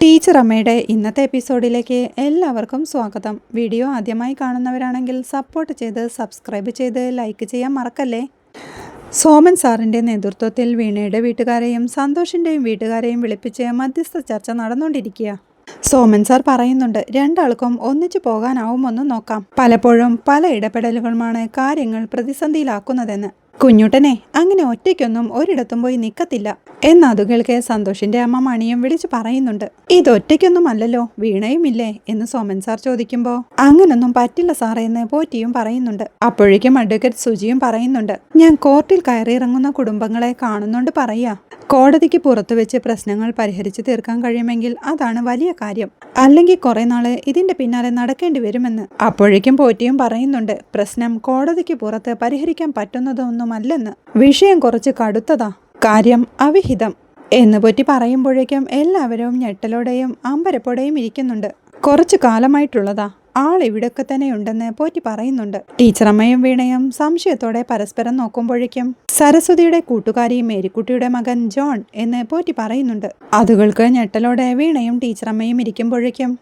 Teacher അമ്മയുടെ ഇന്നത്തെ എപ്പിസോഡിലേക്ക് എല്ലാവർക്കും സ്വാഗതം. വീഡിയോ ആദ്യമായി കാണുന്നവരാണെങ്കിൽ സപ്പോർട്ട് ചെയ്ത് സബ്സ്ക്രൈബ് ചെയ്ത് ലൈക്ക് ചെയ്യാൻ മറക്കല്ലേ? സോമൻ സാറിന്റെ നേതൃത്വത്തിൽ വീണയുടെ വീട്ടുകാരെയും സന്തോഷിന്റെയും വീട്ടുകാരെയും വിളിപ്പിച്ച് മധ്യസ്ഥ ചർച്ച നടന്നുകൊണ്ടിരിക്കുക. സോമൻ സാർ പറയുന്നുണ്ട് രണ്ടാൾക്കും ഒന്നിച്ചു പോകാനാവുമെന്ന് നോക്കാം. പലപ്പോഴും പല ഇടപെടലുകളുമാണ് കാര്യങ്ങൾ പ്രതിസന്ധിയിലാക്കുന്നതെന്ന്. കുഞ്ഞുട്ടനെ അങ്ങനെ ഒറ്റയ്ക്കൊന്നും ഒരിടത്തും പോയി നിൽക്കത്തില്ല എന്നതു കേൾക്കെ സന്തോഷിന്റെ അമ്മ മണിയും വിളിച്ചു പറയുന്നുണ്ട്. ഇത് ഒറ്റയ്ക്കൊന്നും അല്ലല്ലോ വീണയും ഇല്ലേ എന്ന് സോമൻ സാർ ചോദിക്കുമ്പോ അങ്ങനൊന്നും പറ്റില്ല സാറേ എന്ന് പോറ്റിയും പറയുന്നുണ്ട്. അപ്പോഴേക്കും അഡ്വക്കേറ്റ് സുജിയും പറയുന്നുണ്ട് ഞാൻ കോർട്ടിൽ കയറിയിറങ്ങുന്ന കുടുംബങ്ങളെ കാണുന്നുണ്ട് പറയാ കോടതിക്ക് പുറത്തു വെച്ച് പ്രശ്നങ്ങൾ പരിഹരിച്ചു തീർക്കാൻ കഴിയുമെങ്കിൽ അതാണ് വലിയ കാര്യം. അല്ലെങ്കിൽ കുറെ നാൾ ഇതിന്റെ പിന്നാലെ നടക്കേണ്ടി വരുമെന്ന്. അപ്പോഴേക്കും പോറ്റിയും പറയുന്നുണ്ട് പ്രശ്നം കോടതിക്ക് പുറത്ത് പരിഹരിക്കാൻ പറ്റുന്നതൊന്നുമല്ലെന്ന് വിഷയം കുറച്ച് കടുത്തതാ. കാര്യം അവിഹിതം. എന്ന് പറ്റി പറയുമ്പോഴേക്കും എല്ലാവരും ഞെട്ടലോടെയും അമ്പരപ്പോടെയും ഇരിക്കുന്നുണ്ട്. കുറച്ചു കാലമായിട്ടുള്ളതാ. ആൾ ഇവിടൊക്കെ തന്നെ ഉണ്ടെന്ന് പോറ്റി പറയുന്നുണ്ട്. ടീച്ചറമ്മയും വീണയും സംശയത്തോടെ പരസ്പരം നോക്കുമ്പോഴേക്കും സരസ്വതിയുടെ കൂട്ടുകാരി മേരിക്കുട്ടിയുടെ മകൻ ജോൺ എന്ന് പോറ്റി പറയുന്നുണ്ട്. അതുകൾക്ക് ഞെട്ടലോടെ വീണയും ടീച്ചറമ്മയും ഇരിക്കുമ്പോഴേക്കും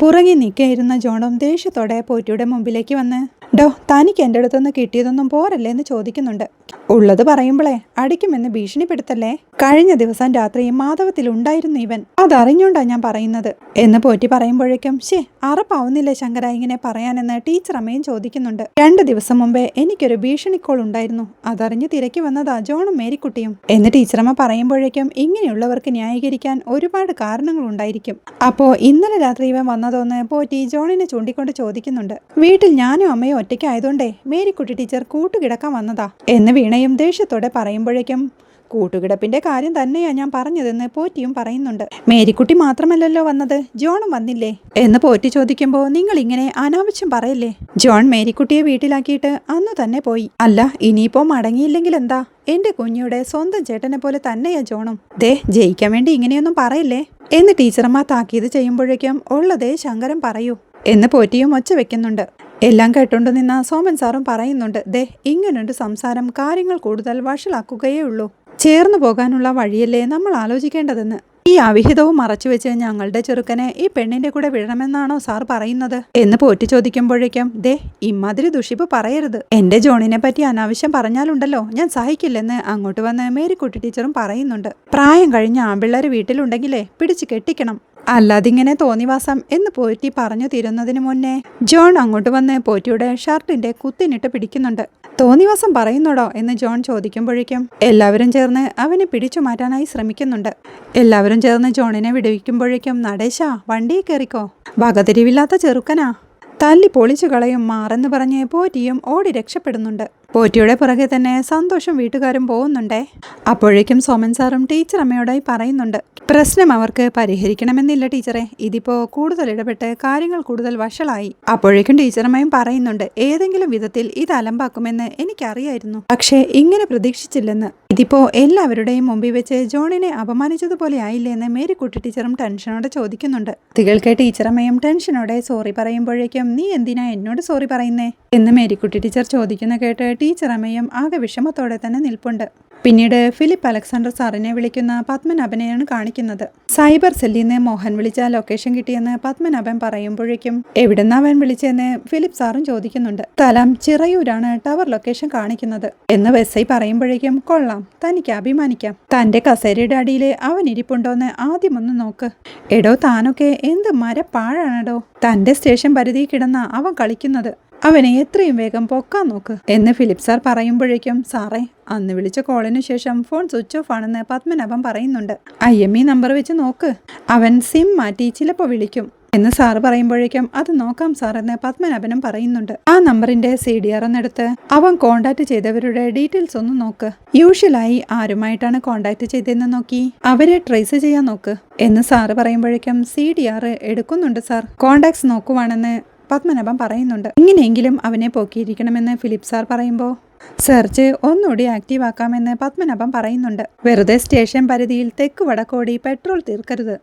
പുറകെ നിൽക്കായിരുന്ന ജോണും ദേഷ്യത്തോടെ പോറ്റിയുടെ മുമ്പിലേക്ക് വന്ന് ഡോ തനിക്ക് എന്റെ അടുത്തുനിന്ന് കിട്ടിയതൊന്നും പോരല്ലേ? എന്ന് ചോദിക്കുന്നുണ്ട്. ഉള്ളത് പറയുമ്പോളേ അടിക്കുമെന്ന് ഭീഷണിപ്പെടുത്തല്ലേ? കഴിഞ്ഞ ദിവസം രാത്രി മാധവത്തിൽ ഉണ്ടായിരുന്നു ഇവൻ. അതറിഞ്ഞോണ്ടാ ഞാൻ പറയുന്നത്. എന്ന് പോറ്റി പറയുമ്പോഴേക്കും ഷേ അറപ്പാവുന്നില്ലേ ശങ്കര ഇങ്ങനെ പറയാനെന്ന് ടീച്ചർ അമ്മയും ചോദിക്കുന്നുണ്ട്. രണ്ട് ദിവസം മുമ്പേ എനിക്കൊരു ഭീഷണി കോൾ ഉണ്ടായിരുന്നു. അതറിഞ്ഞ് തിരക്കി വന്നതാ ജോണും മേരിക്കുട്ടിയും. എന്ന് ടീച്ചറമ്മ പറയുമ്പോഴേക്കും ഇങ്ങനെയുള്ളവർക്ക് ന്യായീകരിക്കാൻ ഒരുപാട് കാരണങ്ങൾ ഉണ്ടായിരിക്കും. അപ്പോ ഇന്നലെ രാത്രി ഇവൻ വന്നതോന്ന് പോറ്റി ജോണിനെ ചൂണ്ടിക്കൊണ്ട് ചോദിക്കുന്നുണ്ട്. വീട്ടിൽ ഞാനും അമ്മയും ഒറ്റയ്ക്കായതുകൊണ്ടേ മേരിക്കുട്ടി ടീച്ചർ കൂട്ടുകിടക്കാൻ വന്നതാ? എന്ന് വീണയും ദേഷ്യത്തോടെ പറയുമ്പോഴേക്കും കൂട്ടുകിടപ്പിന്റെ കാര്യം തന്നെയാ ഞാൻ പറഞ്ഞതെന്ന് പോറ്റിയും പറയുന്നുണ്ട്. മേരിക്കുട്ടി മാത്രമല്ലല്ലോ വന്നത്. ജോണും വന്നില്ലേ? എന്ന് പോറ്റി ചോദിക്കുമ്പോൾ നിങ്ങൾ ഇങ്ങനെ അനാവശ്യം പറയല്ലേ? ജോൺ മേരിക്കുട്ടിയെ വീട്ടിലാക്കിയിട്ട് അന്ന് തന്നെ പോയി. അല്ല ഇനിയിപ്പോ മടങ്ങിയില്ലെങ്കിൽ എന്താ എന്റെ കുഞ്ഞിയുടെ സ്വന്തം ചേട്ടനെ പോലെ തന്നെയാ ജോണും. ദേ ജയിക്കാൻ വേണ്ടി ഇങ്ങനെയൊന്നും പറയല്ലേ? എന്ന് ടീച്ചർമാർ താക്കീത് ചെയ്യുമ്പോഴേക്കും ഉള്ളതേ ശങ്കരം പറയൂ. എന്ന് പോറ്റിയും ഒച്ച വെക്കുന്നുണ്ട്. എല്ലാം കേട്ടുകൊണ്ട് നിന്ന സോമൻ സാറും പറയുന്നുണ്ട് ദേ ഇങ്ങനൊരു സംസാരം കാര്യങ്ങൾ കൂടുതൽ വഷളാക്കുകയേ ഉള്ളൂ. ചേർന്നു പോകാനുള്ള വഴിയല്ലേ നമ്മൾ ആലോചിക്കേണ്ടതെന്ന്? ഈ അവിഹിതവും മറച്ചുവെച്ച് ഞങ്ങളുടെ ചെറുക്കനെ ഈ പെണ്ണിന്റെ കൂടെ വിടണമെന്നാണോ സാർ പറയുന്നത്? എന്ന് പോറ്റി ചോദിക്കുമ്പോഴേക്കും ദേ ഇമ്മാതിരി ദുഷിപ്പ് പറയരുത്. എന്റെ ജോണിനെ പറ്റി അനാവശ്യം പറഞ്ഞാലുണ്ടല്ലോ ഞാൻ സഹിക്കില്ലെന്ന് അങ്ങോട്ട് വന്ന് മേരിക്കുട്ടി ടീച്ചറും പറയുന്നുണ്ട്. പ്രായം കഴിഞ്ഞ ആമ്പിള്ളേർ വീട്ടിലുണ്ടെങ്കിലേ പിടിച്ചു കെട്ടിക്കണം. അല്ലാതിങ്ങനെ തോന്നിവാസം എന്ന് പോറ്റി പറഞ്ഞു തീരുന്നതിന് മുന്നേ ജോൺ അങ്ങോട്ട് വന്ന് പോറ്റിയുടെ ഷർട്ടിന്റെ കുത്തിനിട്ട് പിടിക്കുന്നുണ്ട്. തോന്നിവാസം പറയുന്നുണ്ടോ എന്ന് ജോൺ ചോദിക്കുമ്പോഴേക്കും എല്ലാവരും ചേർന്ന് അവനെ പിടിച്ചു മാറ്റാനായി ശ്രമിക്കുന്നുണ്ട്. എല്ലാവരും ചേർന്ന് ജോണിനെ വിടുവിക്കുമ്പോഴേക്കും നടേശ വണ്ടിയിൽ കയറിക്കോ? വകതിരിവില്ലാത്ത ചെറുക്കനാ. തല്ലി പൊളിച്ചു കളയും മാറെന്ന് പറഞ്ഞ് പോറ്റിയും ഓടി രക്ഷപ്പെടുന്നുണ്ട്. പോറ്റിയുടെ പുറകെ തന്നെ സന്തോഷം വീട്ടുകാരും പോകുന്നുണ്ടേ. അപ്പോഴേക്കും സോമൻ സാറും ടീച്ചർ അമ്മയോടായി പറയുന്നുണ്ട് പ്രശ്നം അവർക്ക് പരിഹരിക്കണമെന്നില്ല ടീച്ചറെ. ഇതിപ്പോ കൂടുതൽ ഇടപെട്ട് കാര്യങ്ങൾ കൂടുതൽ വഷളായി. അപ്പോഴേക്കും ടീച്ചറമ്മയും പറയുന്നുണ്ട് ഏതെങ്കിലും വിധത്തിൽ ഇത് അലമ്പാക്കുമെന്ന് എനിക്കറിയായിരുന്നു. പക്ഷേ ഇങ്ങനെ പ്രതീക്ഷിച്ചില്ലെന്ന്. ഇതിപ്പോ എല്ലാവരുടെയും മുമ്പിൽ വെച്ച് ജോണിനെ അപമാനിച്ചതുപോലെ ആയില്ലേ എന്ന് മേരിക്കുട്ടി ടീച്ചറും ടെൻഷനോടെ ചോദിക്കുന്നുണ്ട്. കുട്ടികൾക്ക് ടീച്ചറമ്മയും ടെൻഷനോടെ സോറി പറയുമ്പോഴേക്കും നീ എന്തിനാ എന്നോട് സോറി പറയുന്നേ? എന്ന് മേരിക്കുട്ടി ടീച്ചർ ചോദിക്കുന്ന കേട്ട് ടീച്ചർ അമ്മയും ആകെ വിഷമത്തോടെ തന്നെ നിൽപ്പുണ്ട്. പിന്നീട് ഫിലിപ്പ് അലക്സാണ്ടർ സാറിനെ വിളിക്കുന്ന പത്മനാഭനെയാണ് കാണിക്കുന്നത്. സൈബർ സെല്ലിൽ നിന്ന് മോഹൻ വിളിച്ച ലൊക്കേഷൻ കിട്ടിയെന്ന് പത്മനാഭൻ പറയുമ്പോഴേക്കും എവിടെന്നാ അവൻ വിളിച്ചെന്ന് ഫിലിപ്പ് സാറും ചോദിക്കുന്നുണ്ട്. സ്ഥലം ചിറയൂരാണ് ടവർ ലൊക്കേഷൻ കാണിക്കുന്നത്. എന്ന് വെസ്സൈ പറയുമ്പോഴേക്കും കൊള്ളാം തനിക്ക് അഭിമാനിക്കാം. തന്റെ കസേരയുടെ അടിയിൽ അവൻ ഇരിപ്പുണ്ടോന്ന് ആദ്യം ഒന്ന് നോക്ക്. എടോ താനൊക്കെ എന്ത് മരപ്പാഴാണെടോ. തന്റെ സ്റ്റേഷൻ പരിധി കിടന്ന അവൻ കളിക്കുന്നത്. അവനെ എത്രയും വേഗം പൊക്കാൻ നോക്ക്. എന്ന് ഫിലിപ്പ് സാർ പറയുമ്പോഴേക്കും സാറേ അന്ന് വിളിച്ച കോളിനു ശേഷം ഫോൺ സ്വിച്ച് ഓഫ് ആണെന്ന് പത്മനാഭൻ പറയുന്നുണ്ട്. ഐ എം ഇ നമ്പർ വെച്ച് നോക്ക്. അവൻ സിം മാറ്റി ചിലപ്പോൾ വിളിക്കും. എന്ന് സാർ പറയുമ്പോഴേക്കും അത് നോക്കാം സാർ എന്ന് പത്മനാഭനും പറയുന്നുണ്ട്. ആ നമ്പറിന്റെ സി ഡി ആർ എന്നെടുത്ത് അവൻ കോണ്ടാക്ട് ചെയ്തവരുടെ ഡീറ്റെയിൽസ് ഒന്ന് നോക്ക്. യൂഷ്വലായി ആരുമായിട്ടാണ് കോണ്ടാക്ട് ചെയ്തതെന്ന് നോക്കി. അവരെ ട്രേസ് ചെയ്യാൻ നോക്ക്. എന്ന് സാറ് പറയുമ്പോഴേക്കും സി ഡി ആർ എടുക്കുന്നുണ്ട് സാർ. കോണ്ടാക്ട്സ് നോക്കുവാണെന്ന് പത്മനാഭൻ പറയുന്നുണ്ട്. ഇങ്ങനെയെങ്കിലും അവനെ പോക്കിയിരിക്കണമെന്ന് ഫിലിപ്പ് സാർ പറയുമ്പോൾ? സെർച്ച് ഒന്നുകൂടി ആക്റ്റീവ് ആക്കാമെന്ന് പത്മനാഭൻ പറയുന്നുണ്ട്. വെറുതെ സ്റ്റേഷൻ പരിധിയിൽ തെക്ക് വടക്കോടി പെട്രോൾ തീർക്കരുത്.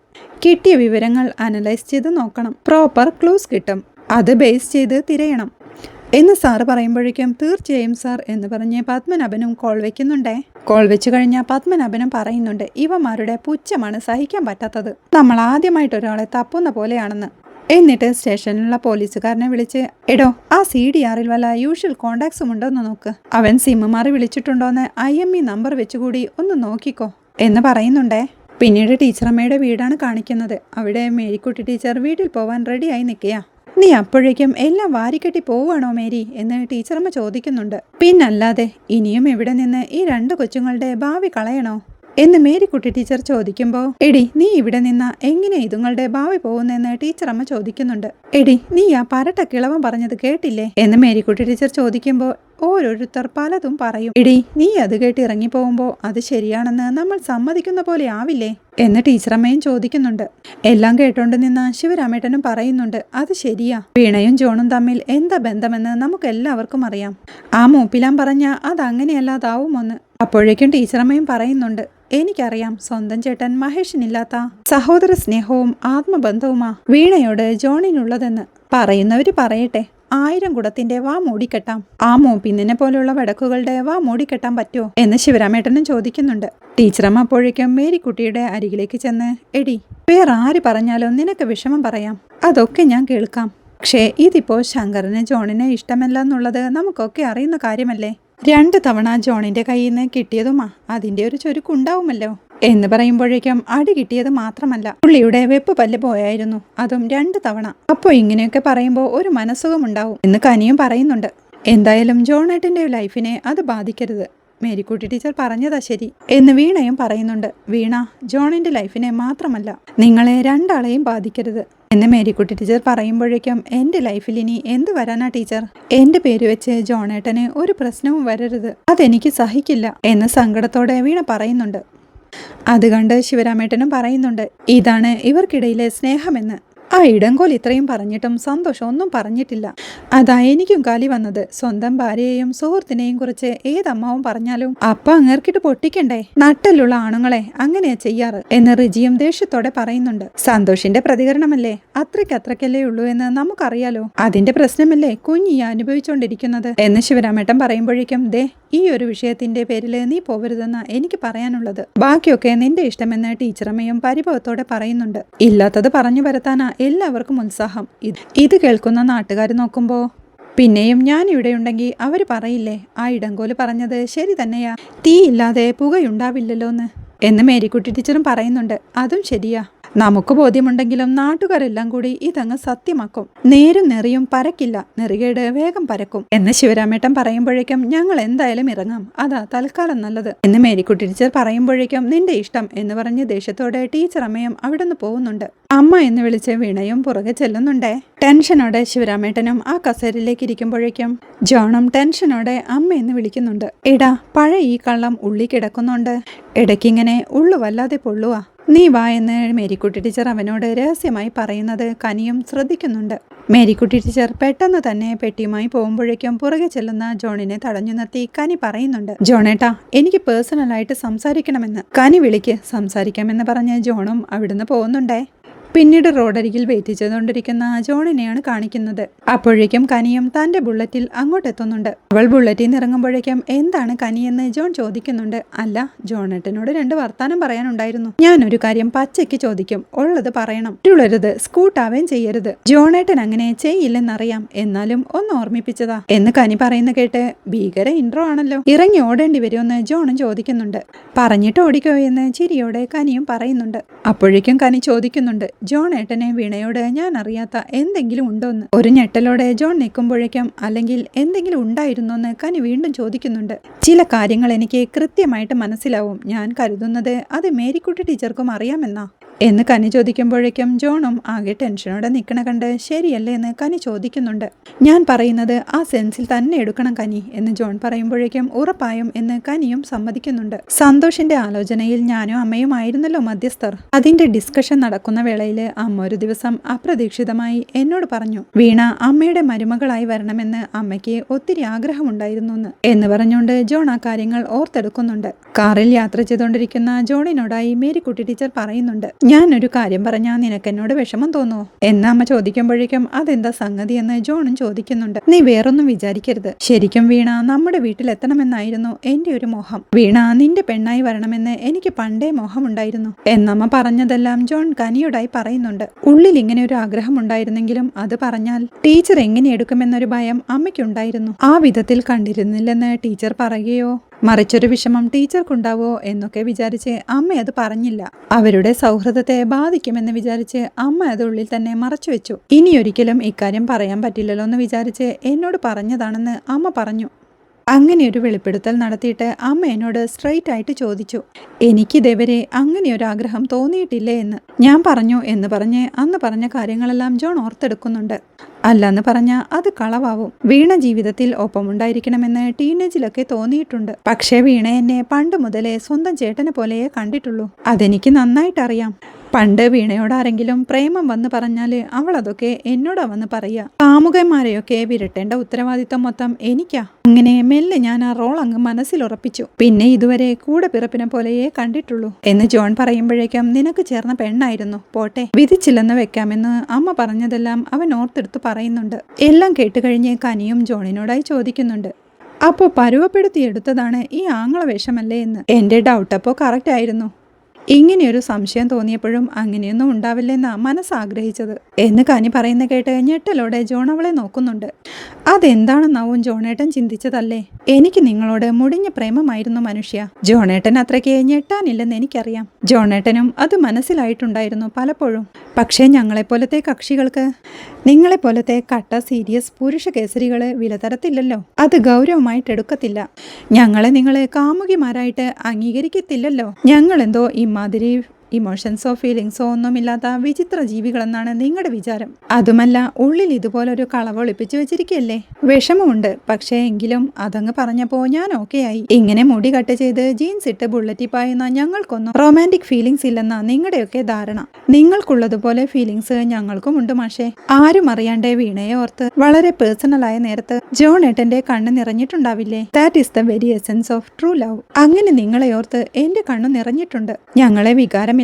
കിട്ടിയ വിവരങ്ങൾ അനലൈസ് ചെയ്ത് നോക്കണം. പ്രോപ്പർ ക്ലൂസ് കിട്ടും. അത് ബേസ് ചെയ്ത് തിരയണം. എന്ന് സാറ് പറയുമ്പോഴേക്കും തീർച്ചയായും സാർ എന്ന് പറഞ്ഞ് പത്മനാഭനും കോൾ വെക്കുന്നുണ്ടേ. കോൾ വെച്ചു കഴിഞ്ഞാൽ പത്മനാഭനും പറയുന്നുണ്ട് ഇവന്മാരുടെ പുച്ഛമാണ് സഹിക്കാൻ പറ്റാത്തത്. നമ്മൾ ആദ്യമായിട്ട് ഒരാളെ തപ്പുന്ന പോലെയാണെന്ന്. എന്നിട്ട് സ്റ്റേഷനിലുള്ള പോലീസുകാരനെ വിളിച്ച് എടോ ആ സി ഡി ആറിൽ വല്ല യൂഷ്വൽ കോണ്ടാക്ട്സും ഉണ്ടോന്ന് നോക്ക്. അവൻ സിമ്മ് മാറി വിളിച്ചിട്ടുണ്ടോന്ന് ഐ എം ഇ നമ്പർ വെച്ചുകൂടി ഒന്ന് നോക്കിക്കോ എന്ന് പറയുന്നുണ്ടേ. പിന്നീട് ടീച്ചറമ്മയുടെ വീടാണ് കാണിക്കുന്നത്. അവിടെ മേരിക്കുട്ടി ടീച്ചർ വീട്ടിൽ പോവാൻ റെഡിയായി നിൽക്കുക നീ അപ്പോഴേക്കും എല്ലാം വാരിക്കെട്ടി പോവുകയാണോ മേരി? എന്ന് ടീച്ചറമ്മ ചോദിക്കുന്നുണ്ട്. പിന്നല്ലാതെ ഇനിയും ഇവിടെ നിന്ന് ഈ രണ്ട് കൊച്ചുങ്ങളുടെ ഭാവി കളയണോ? എന്ന് മേരിക്കുട്ടി ടീച്ചർ ചോദിക്കുമ്പോൾ എടി നീ ഇവിടെ നിന്ന എങ്ങനെ ഇതുങ്ങളുടെ ഭാവി പോകുന്നെന്ന് ടീച്ചർ അമ്മ ചോദിക്കുന്നുണ്ട്. എടി നീ ആ പരട്ട കിളവൻ പറഞ്ഞത് കേട്ടില്ലേ? എന്ന് മേരിക്കുട്ടി ടീച്ചർ ചോദിക്കുമ്പോൾ ഓരോരുത്തർ പലതും പറയും. എടി നീ അത് കേട്ട് ഇറങ്ങി പോകുമ്പോൾ അത് ശരിയാണെന്ന് നമ്മൾ സമ്മതിക്കുന്ന പോലെ ആവില്ലേ? എന്ന് ടീച്ചറമ്മയും ചോദിക്കുന്നുണ്ട്. എല്ലാം കേട്ടോണ്ട് നിന്ന ശിവരാമേട്ടനും പറയുന്നുണ്ട് അത് ശരിയാ. വീണയും ജോണും തമ്മിൽ എന്താ ബന്ധമെന്ന് നമുക്ക് എല്ലാവർക്കും അറിയാം. ആ മൂപ്പിലാൻ പറഞ്ഞ അത് അങ്ങനെയല്ലാതാവുമെന്ന് അപ്പോഴേക്കും ടീച്ചറമ്മയും പറയുന്നുണ്ട് എനിക്കറിയാം സ്വന്തം ചേട്ടൻ മഹേഷിനില്ലാത്ത സഹോദര സ്നേഹവും ആത്മബന്ധവുമാ വീണയോട് ജോണിനുള്ളതെന്ന്. പറയുന്നവര് പറയട്ടെ ആയിരം കുടത്തിന്റെ വാ മൂടിക്കെട്ടാം. ആ മൂപ്പിന്നിനെ പോലെയുള്ള വടക്കുകളുടെ വാ മൂടിക്കെട്ടാൻ പറ്റുമോ എന്ന് ശിവരാമേട്ടനും ചോദിക്കുന്നുണ്ട്. ടീച്ചറമ്മ അപ്പോഴേക്കും മേരിക്കുട്ടിയുടെ അരികിലേക്ക് ചെന്ന് എടി വേറെ ആര് പറഞ്ഞാലും നിനക്ക് വിഷമം പറയാം. അതൊക്കെ ഞാൻ കേൾക്കാം. പക്ഷേ ഇതിപ്പോ ശങ്കറിന് ജോണിനെ ഇഷ്ടമല്ല എന്നുള്ളത് നമുക്കൊക്കെ അറിയുന്ന കാര്യമല്ലേ? രണ്ട് തവണ ജോണിന്റെ കയ്യിൽ നിന്ന് കിട്ടിയതുമാ. അതിന്റെ ഒരു ചുരുക്കുണ്ടാവുമല്ലോ. എന്ന് പറയുമ്പോഴേക്കും അടി കിട്ടിയത് മാത്രമല്ല പുള്ളിയുടെ വെപ്പ് പല്ല് പോയായിരുന്നു. അതും രണ്ട് തവണ. അപ്പോൾ ഇങ്ങനെയൊക്കെ പറയുമ്പോൾ ഒരു മനസ്സുഖമുണ്ടാവും എന്ന് കനിയും പറയുന്നുണ്ട്. എന്തായാലും ജോണേട്ടിന്റെ ലൈഫിനെ അത് ബാധിക്കരുത്. മേരിക്കുട്ടി ടീച്ചർ പറഞ്ഞതാ ശരി എന്ന് വീണയും പറയുന്നുണ്ട്. വീണ ജോണിന്റെ ലൈഫിനെ മാത്രമല്ല നിങ്ങളെ രണ്ടാളെയും ബാധിക്കരുത് എന്ന് മേരിക്കുട്ടി ടീച്ചർ പറയുമ്പോഴേക്കും എന്റെ ലൈഫിൽ ഇനി എന്ത് വരാനാ ടീച്ചർ? എന്റെ പേര് വെച്ച് ജോണേട്ടന് ഒരു പ്രശ്നവും വരരുത് അതെനിക്ക് സഹിക്കില്ല എന്ന് സങ്കടത്തോടെ വീണ പറയുന്നുണ്ട്. അത് കണ്ട് ശിവരാമേട്ടനും പറയുന്നുണ്ട് ഇതാണ് ഇവർക്കിടയിലെ സ്നേഹമെന്ന്. ആ ഇടങ്കോൽ ഇത്രയും പറഞ്ഞിട്ടും സന്തോഷം ഒന്നും പറഞ്ഞിട്ടില്ല. അതാ എനിക്കും കാലി വന്നത്. സ്വന്തം ഭാര്യയെയും സുഹൃത്തിനെയും കുറിച്ച് ഏതമ്മാവും പറഞ്ഞാലും അപ്പ അങ്ങേർക്കിട്ട് പൊട്ടിക്കണ്ടേ? നട്ടലുള്ള ആണുങ്ങളെ അങ്ങനെയാ ചെയ്യാറ് എന്ന് റിജിയും ദേഷ്യത്തോടെ പറയുന്നുണ്ട്. സന്തോഷിന്റെ പ്രതികരണമല്ലേ? അത്രയ്ക്ക് അത്രയ്ക്കല്ലേ ഉള്ളൂ എന്ന് നമുക്കറിയാലോ. അതിന്റെ പ്രശ്നമല്ലേ കുഞ്ഞി അനുഭവിച്ചുകൊണ്ടിരിക്കുന്നത് എന്ന് ശിവരാമേട്ടൻ പറയുമ്പോഴേക്കും ദേ ഈ ഒരു വിഷയത്തിന്റെ പേരിൽ നീ പോവരുതെന്ന എനിക്ക് പറയാനുള്ളത്. ബാക്കിയൊക്കെ നിന്റെ ഇഷ്ടമെന്ന് ടീച്ചറമ്മയും പരിഭവത്തോടെ പറയുന്നുണ്ട്. ഇല്ലാത്തത് പറഞ്ഞു വരുത്താനാ എല്ലാവർക്കും ഉത്സാഹം. ഇത് കേൾക്കുന്ന നാട്ടുകാർ നോക്കുമ്പോൾ പിന്നെയും ഞാൻ ഇവിടെ ഉണ്ടെങ്കിൽ അവർ പറയില്ലേ? ആ ഇടങ്കോൽ പറഞ്ഞത് ശരി തന്നെയാ. തീ ഇല്ലാതെ പുകയുണ്ടാവില്ലല്ലോ എന്ന് എന്ന് മേരിക്കുട്ടി ടീച്ചറും പറയുന്നുണ്ട്. അതും ശരിയാ. നമുക്ക് ബോധ്യമുണ്ടെങ്കിലും നാട്ടുകാരെല്ലാം കൂടി ഇതങ്ങ് സത്യമാക്കും. നേരും നെറിയും പരക്കില്ല നെറികേട് വേഗം പരക്കും. എന്ന് ശിവരാമേട്ടൻ പറയുമ്പോഴേക്കും ഞങ്ങൾ എന്തായാലും ഇറങ്ങാം. അതാ തൽക്കാലം നല്ലത്. എന്ന് മേരിക്കുട്ടി ടീച്ചർ പറയുമ്പോഴേക്കും നിന്റെ ഇഷ്ടം എന്ന് പറഞ്ഞ് ദേഷ്യത്തോടെ ടീച്ചർ അമ്മയും അവിടുന്ന് പോകുന്നുണ്ട്. അമ്മ എന്ന് വിളിച്ച് വീണയും പുറകെ ചെല്ലുന്നുണ്ടേ. ടെൻഷനോടെ ശിവരാമേട്ടനും ആ കസേരയിലേക്ക് ഇരിക്കുമ്പോഴേക്കും ജോണും ടെൻഷനോടെ അമ്മ എന്ന് വിളിക്കുന്നുണ്ട്. എടാ പഴയ ഈ കള്ളം ഉള്ളി കിടക്കുന്നുണ്ട്. ഇടയ്ക്കിങ്ങനെ ഉള്ളു വല്ലാതെ പൊള്ളുവാ. നീ വാ എന്ന് മേരിക്കുട്ടി ടീച്ചർ അവനോട് രഹസ്യമായി പറയുന്നത് കനിയും ശ്രദ്ധിക്കുന്നുണ്ട്. മേരിക്കുട്ടി ടീച്ചർ പെട്ടെന്ന് തന്നെ പെട്ടിയുമായി പോകുമ്പോഴേക്കും പുറകെ ചെല്ലുന്ന ജോണിനെ തടഞ്ഞു നിർത്തി കനി പറയുന്നുണ്ട്. ജോണേട്ടാ എനിക്ക് പേഴ്സണലായിട്ട് സംസാരിക്കണമെന്ന്. കനി വിളിക്ക് സംസാരിക്കാമെന്ന് പറഞ്ഞ് ജോണും അവിടുന്ന് പോകുന്നുണ്ടേ. പിന്നീട് റോഡരികിൽ വെയിറ്റ് ചെയ്തുകൊണ്ടിരിക്കുന്ന ജോണിനെയാണ് കാണിക്കുന്നത്. അപ്പോഴേക്കും കനിയും തന്റെ ബുള്ളറ്റിൽ അങ്ങോട്ടെത്തുന്നുണ്ട്. അവൾ ബുള്ളറ്റിൽ നിന്ന് ഇറങ്ങുമ്പോഴേക്കും എന്താണ് കനിയെന്ന് ജോൺ ചോദിക്കുന്നുണ്ട്. അല്ല ജോണേട്ടനോട് രണ്ട് വർത്താനം പറയാനുണ്ടായിരുന്നു. ഞാനൊരു കാര്യം പച്ചയ്ക്ക് ചോദിക്കും. ഉള്ളത് പറയണം. ഉള്ളരുത് സ്കൂട്ടാവേം ചെയ്യരുത്. ജോണേട്ടൻ അങ്ങനെ ചെയ്യില്ലെന്നറിയാം. എന്നാലും ഒന്ന് ഓർമ്മിപ്പിച്ചതാ. എന്ന് കനി പറയുന്ന കേട്ട് ഭീകര ഇൻട്രോ ആണല്ലോ. ഇറങ്ങി ഓടേണ്ടി വരുമെന്ന് ജോണും ചോദിക്കുന്നുണ്ട്. പറഞ്ഞിട്ട് ഓടിക്കോ എന്ന് ചിരിയോടെ കനിയും പറയുന്നുണ്ട്. അപ്പോഴേക്കും കനി ചോദിക്കുന്നുണ്ട്. ജോൺ ഏട്ടനെ വീണയോട് ഞാൻ അറിയാത്ത എന്തെങ്കിലും ഉണ്ടോന്ന്? ഒരു ഞെട്ടലോടെ ജോൺ നിൽക്കുമ്പോഴേക്കും അല്ലെങ്കിൽ എന്തെങ്കിലും ഉണ്ടായിരുന്നോന്ന് കനി വീണ്ടും ചോദിക്കുന്നുണ്ട്. ചില കാര്യങ്ങൾ എനിക്ക് കൃത്യമായിട്ട് മനസ്സിലാവും. ഞാൻ കരുതുന്നത് അത് മേരിക്കുട്ടി ടീച്ചർക്കും അറിയാമെന്നാ? എന്ന് കനി ചോദിക്കുമ്പോഴേക്കും ജോണും ആകെ ടെൻഷനോടെ നിൽക്കണ കണ്ട് ശരിയല്ലേ എന്ന് കനി ചോദിക്കുന്നുണ്ട്. ഞാൻ പറയുന്നത് ആ സെൻസിൽ തന്നെ എടുക്കണം കനി എന്ന് ജോൺ പറയുമ്പോഴേക്കും ഉറപ്പായും എന്ന് കനിയും സമ്മതിക്കുന്നുണ്ട്. സന്തോഷിന്റെ ആലോചനയിൽ ഞാനും അമ്മയും ആയിരുന്നല്ലോ മധ്യസ്ഥർ. അതിന്റെ ഡിസ്കഷൻ നടക്കുന്ന വേളയിൽ അമ്മ ഒരു ദിവസം അപ്രതീക്ഷിതമായി എന്നോട് പറഞ്ഞു വീണ അമ്മയുടെ മരുമകളായി വരണമെന്ന് അമ്മയ്ക്ക് ഒത്തിരി ആഗ്രഹമുണ്ടായിരുന്നു എന്ന് പറഞ്ഞുകൊണ്ട് ജോൺ ആ കാര്യങ്ങൾ ഓർത്തെടുക്കുന്നുണ്ട്. കാറിൽ യാത്ര ചെയ്തുകൊണ്ടിരിക്കുന്ന ജോണിനോടായി മേരിക്കുട്ടി ടീച്ചർ പറയുന്നുണ്ട് ഞാനൊരു കാര്യം പറഞ്ഞാൽ നിനക്ക് എന്നോട് വിഷമം തോന്നുമോ എന്നാ അമ്മ ചോദിക്കുമ്പോഴേക്കും അതെന്താ സംഗതി എന്ന് ജോണും ചോദിക്കുന്നുണ്ട്. നീ വേറൊന്നും വിചാരിക്കരുത്. ശരിക്കും വീണ നമ്മുടെ വീട്ടിൽ എത്തണമെന്നായിരുന്നു എന്റെ ഒരു മോഹം. വീണ നിന്റെ പെണ്ണായി വരണമെന്ന് എനിക്ക് പണ്ടേ മോഹമുണ്ടായിരുന്നു. എന്നമ്മ പറഞ്ഞതെല്ലാം ജോൺ കനിയോടായി പറയുന്നുണ്ട്. ഉള്ളിൽ ഇങ്ങനെ ഒരു ആഗ്രഹം ഉണ്ടായിരുന്നെങ്കിലും അത് പറഞ്ഞാൽ ടീച്ചർ എങ്ങനെ എടുക്കുമെന്നൊരു ഭയം അമ്മയ്ക്കുണ്ടായിരുന്നു. ആ വിധത്തിൽ കണ്ടിരുന്നില്ലെന്ന് ടീച്ചർ പറയുകയോ? മറിച്ചൊരു വിഷമം ടീച്ചർക്കുണ്ടാവോ എന്നൊക്കെ വിചാരിച്ച് അമ്മ അത് പറഞ്ഞില്ല. അവരുടെ സൗഹൃദത്തെ ബാധിക്കുമെന്ന് വിചാരിച്ച് അമ്മ അത് ഉള്ളിൽ തന്നെ മറച്ചു വെച്ചു. ഇനിയൊരിക്കലും ഇക്കാര്യം പറയാൻ പറ്റില്ലല്ലോ എന്ന് വിചാരിച്ച് എന്നോട് പറഞ്ഞതാണെന്ന് അമ്മ പറഞ്ഞു. അങ്ങനെ ഒരു വെളിപ്പെടുത്തൽ നടത്തിയിട്ട് അമ്മ എന്നോട് സ്ട്രൈറ്റ് ആയിട്ട് ചോദിച്ചു. എനിക്കിതേവരെ അങ്ങനെ ഒരു ആഗ്രഹം തോന്നിയിട്ടില്ലേ എന്ന്. ഞാൻ പറഞ്ഞു എന്ന് പറഞ്ഞ് അന്ന് പറഞ്ഞ കാര്യങ്ങളെല്ലാം ജോൺ ഓർത്തെടുക്കുന്നുണ്ട്. അല്ലെന്ന് പറഞ്ഞാൽ അത് കളവാവും. വീണ ജീവിതത്തിൽ ഒപ്പമുണ്ടായിരിക്കണമെന്ന് ടീനേജിലൊക്കെ തോന്നിയിട്ടുണ്ട്. പക്ഷേ വീണ എന്നെ പണ്ട് മുതലേ സ്വന്തം ചേട്ടനെ പോലെയേ കണ്ടിട്ടുള്ളൂ. അതെനിക്ക് നന്നായിട്ടറിയാം. പണ്ട് വീണയോട് ആരെങ്കിലും പ്രേമം വന്ന് പറഞ്ഞാൽ അവൾ അതൊക്കെ എന്നോടാ വന്ന് പറയുക. കാമുകന്മാരെയൊക്കെ വിരട്ടേണ്ട ഉത്തരവാദിത്തം മൊത്തം എനിക്കാ. അങ്ങനെ മെല്ലെ ഞാൻ ആ റോൾ അങ്ങ് മനസ്സിലുറപ്പിച്ചു. പിന്നെ ഇതുവരെ കൂടെ പിറപ്പിനെ പോലെയേ കണ്ടിട്ടുള്ളൂ. എന്ന് ജോൺ പറയുമ്പോഴേക്കും നിനക്ക് ചേർന്ന പെണ്ണായിരുന്നു. പോട്ടെ. വിധിച്ചില്ലെന്ന് വെക്കാമെന്ന് അമ്മ പറഞ്ഞതെല്ലാം അവൻ ഓർത്തെടുത്ത് പറയുന്നുണ്ട്. എല്ലാം കേട്ടുകഴിഞ്ഞ് കനിയും ജോണിനോടായി ചോദിക്കുന്നുണ്ട്. അപ്പോൾ പരുവപ്പെടുത്തിയെടുത്തതാണ് ഈ ആങ്ങള വേഷമല്ലേ എന്ന്? എന്റെ ഡൗട്ട് അപ്പോൾ കറക്റ്റ് ആയിരുന്നു. ഇങ്ങനെയൊരു സംശയം തോന്നിയപ്പോഴും അങ്ങനെയൊന്നും ഉണ്ടാവില്ലെന്നാ മനസ്സാഗ്രഹിച്ചത്. എന്ന് കാനി പറയുന്ന കേട്ട് ഞെട്ടലോടെ ജോൺ അവളെ നോക്കുന്നുണ്ട്. അതെന്താണെന്നാവും ജോണേട്ടൻ ചിന്തിച്ചതല്ലേ? എനിക്ക് നിങ്ങളോട് മുടിഞ്ഞ പ്രേമമായിരുന്നു മനുഷ്യ. ജോണേട്ടൻ അത്രയ്ക്ക് ഞെട്ടാനില്ലെന്ന് എനിക്കറിയാം. ജോണേട്ടനും അത് മനസ്സിലായിട്ടുണ്ടായിരുന്നു പലപ്പോഴും. പക്ഷേ ഞങ്ങളെപ്പോലത്തെ കക്ഷികൾക്ക് നിങ്ങളെപ്പോലത്തെ കട്ട സീരിയസ് പുരുഷ കേസരികളെ വില തരത്തില്ലല്ലോ. അത് ഗൗരവമായിട്ട് എടുക്കത്തില്ല ഞങ്ങളെ നിങ്ങളെ കാമുകിമാരായിട്ട് അംഗീകരിക്കത്തില്ലല്ലോ. ഞങ്ങളെന്തോ ഇമാതിരി ഇമോഷൻസോ ഫീലിങ്സോ ഒന്നുമില്ലാത്ത വിചിത്ര ജീവികളെന്നാണ് നിങ്ങളുടെ വിചാരം. അതുമല്ല ഉള്ളിൽ ഇതുപോലൊരു കളവ് ഒളിപ്പിച്ചു വെച്ചിരിക്കല്ലേ വിഷമമുണ്ട് പക്ഷേ എങ്കിലും അതങ്ങ് പറഞ്ഞപ്പോ ഞാൻ ഓക്കെ ആയി. ഇങ്ങനെ മുടി കട്ട് ചെയ്ത് ജീൻസ് ഇട്ട് ബുള്ളറ്റി പായുന്ന ഞങ്ങൾക്കൊന്നും റൊമാന്റിക് ഫീലിങ്സ് ഇല്ലെന്ന നിങ്ങളുടെയൊക്കെ ധാരണ. നിങ്ങൾക്കുള്ളതുപോലെ ഫീലിങ്സ് ഞങ്ങൾക്കും ഉണ്ട് മാഷേ. ആരും അറിയാണ്ട് വീണയെ ഓർത്ത് വളരെ പേഴ്സണലായ നേരത്ത് ജോൺ ഏട്ടന്റെ കണ്ണ് നിറഞ്ഞിട്ടുണ്ടാവില്ലേ? That is the very essence of true love അങ്ങനെ നിങ്ങളെ ഓർത്ത് എന്റെ കണ്ണ് നിറഞ്ഞിട്ടുണ്ട്. ഞങ്ങളെ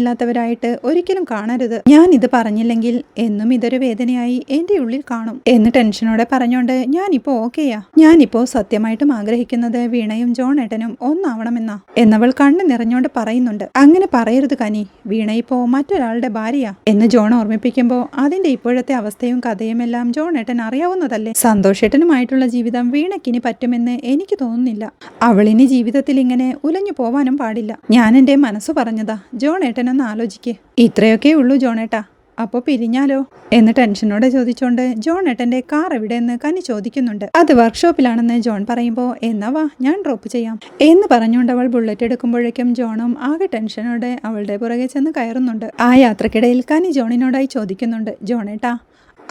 വികാരമില്ലാത്തവരായിട്ട് ഒരിക്കലും കാണരുത്. ഞാൻ ഇത് പറഞ്ഞില്ലെങ്കിൽ എന്നും ഇതൊരു വേദനയായി എന്റെ ഉള്ളിൽ കാണും. എന്ന് ടെൻഷനോടെ പറഞ്ഞോണ്ട് ഞാനിപ്പോ ഓക്കെയാ. ഞാനിപ്പോ സത്യമായിട്ടും ആഗ്രഹിക്കുന്നത് വീണയും ജോൺ ഏട്ടനും ഒന്നാവണമെന്നാ. എന്നവൾ കണ്ണു നിറഞ്ഞോണ്ട് പറയുന്നുണ്ട്. അങ്ങനെ പറയരുത് കനി. വീണ ഇപ്പോ മറ്റൊരാളുടെ ഭാര്യയാ. എന്ന് ജോൺ ഓർമ്മിപ്പിക്കുമ്പോ അതിന്റെ ഇപ്പോഴത്തെ അവസ്ഥയും കഥയും എല്ലാം ജോൺ ഏട്ടൻ അറിയാവുന്നതല്ലേ? സന്തോഷേട്ടനുമായിട്ടുള്ള ജീവിതം വീണക്കിനി പറ്റുമെന്ന് എനിക്ക് തോന്നുന്നില്ല. അവളിനി ജീവിതത്തിൽ ഇങ്ങനെ ഉലഞ്ഞു പോവാനും പാടില്ല. ഞാൻ എന്റെ മനസ്സ് പറഞ്ഞതാ. ജോൺ ഏട്ടനൊന്ന് ആലോചിക്കേ. ഇത്രയൊക്കെ ഉള്ളൂ ജോണേട്ടാ. അപ്പോൾ പിരിഞ്ഞാലോ? എന്ന് ടെൻഷനോടെ ചോദിച്ചുകൊണ്ട് ജോൺ ഏട്ടന്റെ കാർ എവിടെയെന്ന് കനി ചോദിക്കുന്നുണ്ട്. അത് വർക്ക്ഷോപ്പിലാണെന്ന് ജോൺ പറയുമ്പോൾ എന്നാ വാ ഞാൻ ഡ്രോപ്പ് ചെയ്യാം. എന്ന് പറഞ്ഞുകൊണ്ട് അവൾ ബുള്ളറ്റ് എടുക്കുമ്പോഴേക്കും ജോണും ആകെ ടെൻഷനോടെ അവളുടെ പുറകെ ചെന്ന് കയറുന്നുണ്ട്. ആ യാത്രക്കിടയിൽ കനി ജോണിനോടായി ചോദിക്കുന്നുണ്ട് ജോണേട്ടാ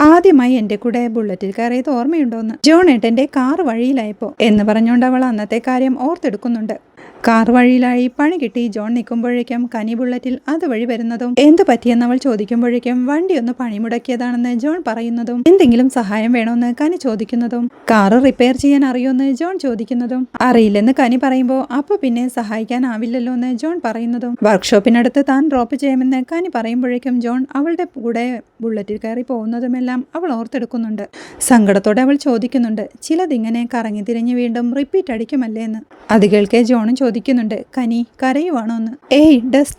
ആദ്യമായി എന്റെ കൂടെ ബുള്ളറ്റിൽ കയറിയത് ഓർമ്മയുണ്ടോന്ന്? ജോൺ ഏട്ടന്റെ കാർ വഴിയിലായപ്പോൾ എന്ന് പറഞ്ഞുകൊണ്ട് അവൾ അന്നത്തെ കാര്യം ഓർത്തെടുക്കുന്നുണ്ട്. കാർ വഴിയിലായി പണി കിട്ടി. ജോൺ നിൽക്കുമ്പോഴേക്കും കനി ബുള്ളറ്റിൽ അതുവഴി വരുന്നതും എന്തു പറ്റിയെന്ന് അവൾ ചോദിക്കുമ്പോഴേക്കും വണ്ടി ഒന്ന് പണിമുടക്കിയതാണെന്ന് ജോൺ പറയുന്നതും എന്തെങ്കിലും സഹായം വേണമെന്ന് കനി ചോദിക്കുന്നതും കാർ റിപ്പയർ ചെയ്യാൻ അറിയുമെന്ന് ജോൺ ചോദിക്കുന്നതും അറിയില്ലെന്ന് കനി പറയുമ്പോൾ അപ്പൊ പിന്നെ സഹായിക്കാനാവില്ലല്ലോ എന്ന് ജോൺ പറയുന്നതും വർക്ക്ഷോപ്പിനടുത്ത് താൻ ഡ്രോപ്പ് ചെയ്യാമെന്ന് കനി പറയുമ്പോഴേക്കും ജോൺ അവളുടെ കൂടെ ബുള്ളറ്റിൽ കയറി പോകുന്നതുമെല്ലാം അവൾ ഓർത്തെടുക്കുന്നുണ്ട്. സങ്കടത്തോടെ അവൾ ചോദിക്കുന്നുണ്ട് ചിലതിങ്ങനെ കറങ്ങി തിരിഞ്ഞ് വീണ്ടും റിപ്പീറ്റ് അടിക്കുമല്ലേ എന്ന് അത് കേൾക്കെ ജോണും ചോദിക്കുന്നുണ്ട് കനി കരയുവാണോ എന്ന് ഏയ് ഡസ്റ്റ്